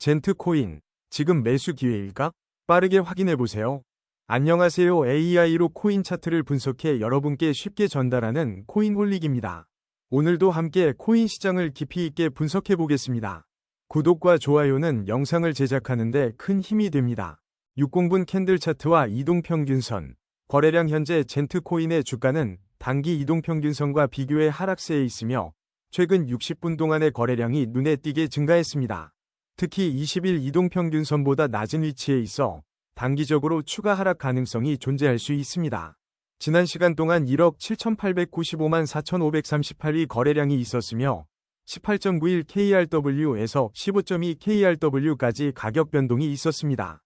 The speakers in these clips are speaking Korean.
젠트코인, 지금 매수 기회일까? 빠르게 확인해보세요. 안녕하세요. AI로 코인 차트를 분석해 여러분께 쉽게 전달하는 코인홀릭입니다. 오늘도 함께 코인 시장을 깊이 있게 분석해보겠습니다. 구독과 좋아요는 영상을 제작하는데 큰 힘이 됩니다. 60분 캔들 차트와 이동평균선, 거래량 현재 젠트코인의 주가는 단기 이동평균선과 비교해 하락세에 있으며 최근 60분 동안의 거래량이 눈에 띄게 증가했습니다. 특히 20일 이동평균선보다 낮은 위치에 있어 단기적으로 추가 하락 가능성이 존재할 수 있습니다. 지난 시간 동안 1억 7,895만 4,538위 거래량이 있었으며 18.91 KRW에서 15.2 KRW까지 가격 변동이 있었습니다.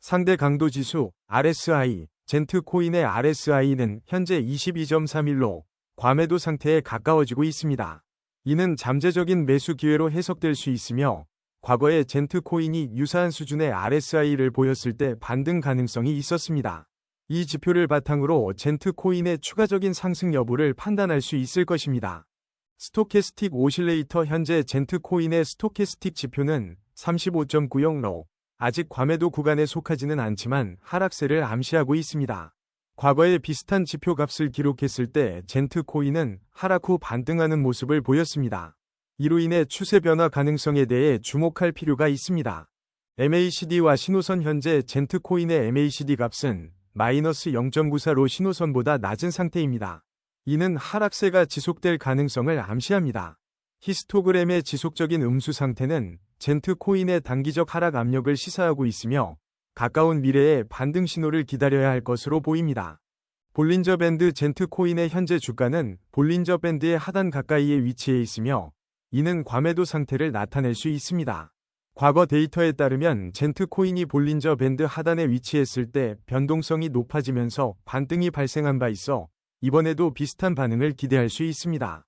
상대 강도 지수 RSI, 젠트 코인의 RSI는 현재 22.31로 과매도 상태에 가까워지고 있습니다. 이는 잠재적인 매수 기회로 해석될 수 있으며 과거에 젠트 코인이 유사한 수준의 RSI를 보였을 때 반등 가능성이 있었습니다. 이 지표를 바탕으로 젠트 코인의 추가적인 상승 여부를 판단할 수 있을 것입니다. 스토캐스틱 오실레이터 현재 젠트 코인의 스토캐스틱 지표는 35.90로 아직 과매도 구간에 속하지는 않지만 하락세를 암시하고 있습니다. 과거에 비슷한 지표 값을 기록했을 때 젠트 코인은 하락 후 반등하는 모습을 보였습니다. 이로 인해 추세 변화 가능성에 대해 주목할 필요가 있습니다. MACD와 신호선 현재 젠트 코인의 MACD 값은 마이너스 0.94로 신호선보다 낮은 상태입니다. 이는 하락세가 지속될 가능성을 암시합니다. 히스토그램의 지속적인 음수 상태는 젠트 코인의 단기적 하락 압력을 시사하고 있으며 가까운 미래에 반등 신호를 기다려야 할 것으로 보입니다. 볼린저 밴드 젠트 코인의 현재 주가는 볼린저 밴드의 하단 가까이에 위치해 있으며 이는 과매도 상태를 나타낼 수 있습니다. 과거 데이터에 따르면 젠트 코인이 볼린저 밴드 하단에 위치했을 때 변동성이 높아지면서 반등이 발생한 바 있어 이번에도 비슷한 반응을 기대할 수 있습니다.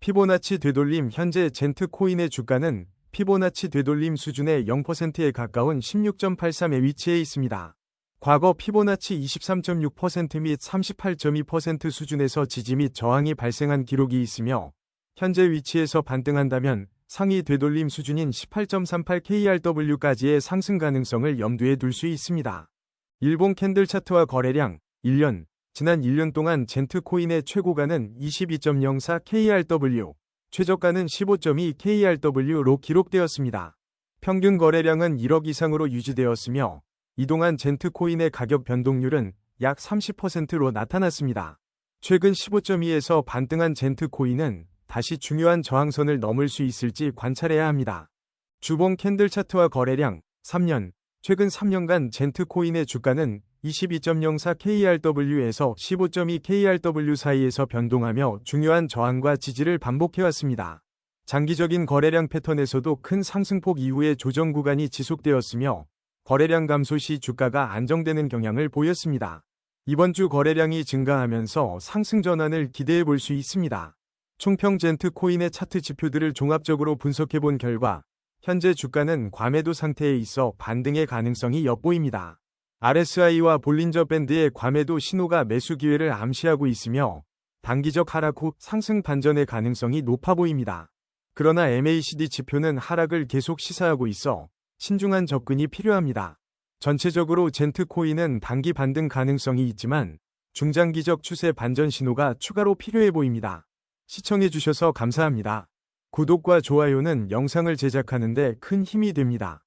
피보나치 되돌림 현재 젠트 코인의 주가는 피보나치 되돌림 수준의 0%에 가까운 16.83에 위치해 있습니다. 과거 피보나치 23.6%및 38.2% 수준에서 지지 및 저항이 발생한 기록이 있으며 현재 위치에서 반등한다면 상위 되돌림 수준인 18.38KRW까지의 상승 가능성을 염두에 둘 수 있습니다. 일본 캔들 차트와 거래량 1년 지난 1년 동안 젠트 코인의 최고가는 22.04 KRW, 최저가는 15.2 KRW로 기록되었습니다. 평균 거래량은 1억 이상으로 유지되었으며 이동한 젠트 코인의 가격 변동률은 약 30%로 나타났습니다. 최근 15.2에서 반등한 젠트 코인은 다시 중요한 저항선을 넘을 수 있을지 관찰해야 합니다. 주봉 캔들 차트와 거래량 3년 최근 3년간 젠트 코인의 주가는 22.04 KRW에서 15.2 KRW 사이에서 변동하며 중요한 저항과 지지를 반복해왔습니다. 장기적인 거래량 패턴에서도 큰 상승폭 이후의 조정 구간이 지속되었으며 거래량 감소 시 주가가 안정되는 경향을 보였습니다. 이번 주 거래량이 증가하면서 상승 전환을 기대해 볼 수 있습니다. 총평 젠트 코인의 차트 지표들을 종합적으로 분석해 본 결과 현재 주가는 과매도 상태에 있어 반등의 가능성이 엿보입니다. RSI와 볼린저 밴드의 과매도 신호가 매수 기회를 암시하고 있으며 단기적 하락 후 상승 반전의 가능성이 높아 보입니다. 그러나 MACD 지표는 하락을 계속 시사하고 있어 신중한 접근이 필요합니다. 전체적으로 젠트 코인은 단기 반등 가능성이 있지만 중장기적 추세 반전 신호가 추가로 필요해 보입니다. 시청해주셔서 감사합니다. 구독과 좋아요는 영상을 제작하는데 큰 힘이 됩니다.